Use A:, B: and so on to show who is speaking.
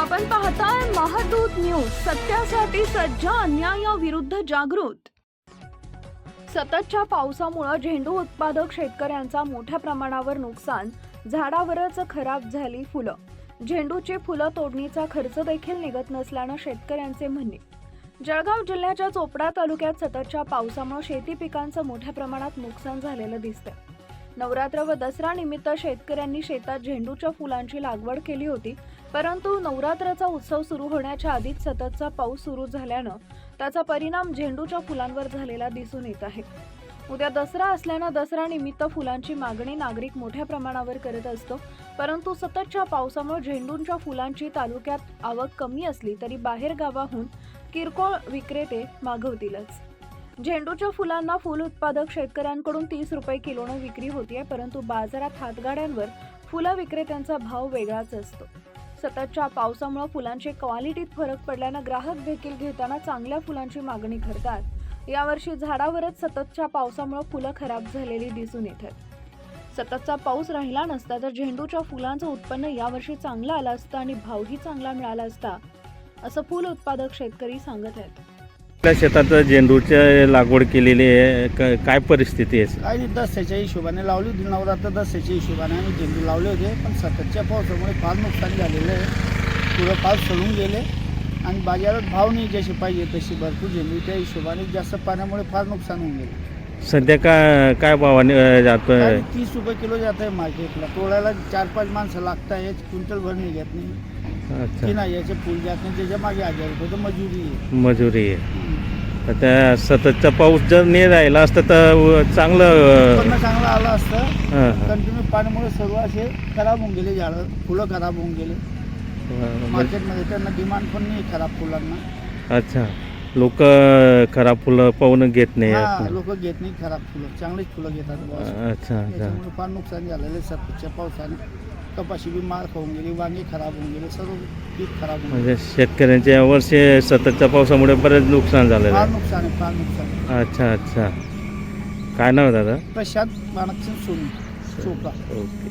A: आपण पाहताय महादूत न्यूज सत्यासाठी सज्ज अन्यायाविरुद्ध जागृत. सततच्या पावसामुळे झेंडू उत्पादक शेतकऱ्यांचा मोठ्या प्रमाणावर नुकसान झाडावरच खराब झाली फुलं. झेंडूची फुलं तोडणीचा खर्च देखील निघत नसल्यानं शेतकऱ्यांचे म्हणणे. जळगाव जिल्ह्याच्या चोपडा तालुक्यात सततच्या पावसामुळे शेती पिकांचं मोठ्या प्रमाणात नुकसान झालेलं दिसतंय. नवरात्र व दसरा निमित्त शेतकऱ्यांनी शेतात झेंडूच्या फुलांची लागवड केली होती परंतु नवरात्राचा उत्सव सुरू होण्याच्या आधीच सततचा पाऊस सुरू झाल्यानं त्याचा परिणाम झेंडूच्या फुलांवर झालेला दिसून येत आहे. उद्या दसरा असल्यानं दसरा निमित्त फुलांची मागणी नागरिक मोठ्या प्रमाणावर करत असतो परंतु सततच्या पावसामुळे झेंडूंच्या फुलांची तालुक्यात आवक कमी असली तरी बाहेर गावाहून किरकोळ विक्रेते मागवतीलच. झेंडूच्या फुलांना फुल उत्पादक शेतकऱ्यांकडून तीस रुपये किलोनं विक्री होतीये परंतु बाजारात हातगाड्यांवर फुलं विक्रेत्यांचा भाव वेगळाच असतो. सततच्या पावसामुळे फुलांची क्वालिटीत फरक पडल्यानं ग्राहक देखील घेताना चांगल्या फुलांची मागणी करतात. यावर्षी झाडावरच सततच्या पावसामुळे फुलं खराब झालेली दिसून येतात. सततचा पाऊस राहिला नसता तर झेंडूच्या फुलांचं उत्पन्न यावर्षी चांगलं आलं असतं आणि भावही चांगला मिळाला असता असं फुल उत्पादक शेतकरी सांगत आहेत.
B: आपल्या शेतात झेंडूच्या लागवड केलेली आहे. क- काय परिस्थिती आहे?
C: काही दसऱ्याच्या हिशोबाने लावली होती. नवरात्र दसऱ्याच्या हिशोबाने आम्ही झेंडू लावले होते. पण सततच्या पावसामुळे फार नुकसान झालेलं आहे. पुढं फार सडून गेले. आणि बाजारात भाव नाही जसे पाहिजे तशी भरपूर झेंडू त्या हिशोबाने जास्त पाण्यामुळे फार नुकसान होऊन गेले.
B: सध्या काय काय भावाने अ,
C: आणि तीस रुपये किलो जात आहे मार्केटला. तोडायला चार पाच माणसं लागत आहेत क्विंटल भर निघत नाही. की नाही याचे फुल जात नाही त्याच्यामागे हजार रुपये तर मजुरी आहे.
B: मजुरी आहे. तर त्या सततचा पाऊस जर नाही राहिला असता तर चांगलं
C: उत्पन्न चांगलं आलं असतं
B: हां, हां.
C: कंटिन्यू पाण्यामुळे सर्व असे खराब होऊन गेले झाडं फुलं खराब होऊन गेले.
B: म्हणजे-
C: मार्केटमध्ये त्यांना डिमांड पण नाही खराब फुलांना.
B: अच्छा. लोक खराब फुलं पाहून घेत नाही.
C: हा. लोक घेत नाही खराब फुलं. चांगलीच फुलं घेतात.
B: अच्छा अच्छा.
C: त्याच्यामुळे फार नुकसान झालेलं आहे सततच्या पावसाने. कपाशी बी मार खाऊन गेली वांगी खराब होऊन गेले सर्व पीक खराब होऊन
B: म्हणजे शेतकऱ्यांच्या यावर्षी सततच्या पावसामुळे बरेच नुकसान. झालेलं
C: फार नुकसान आहे फार नुकसान आहे.
B: अच्छा अच्छा. काय नाव आहे दादा?
C: प्रशांत माणकसिंग सोनी चोपडा.
B: ओके.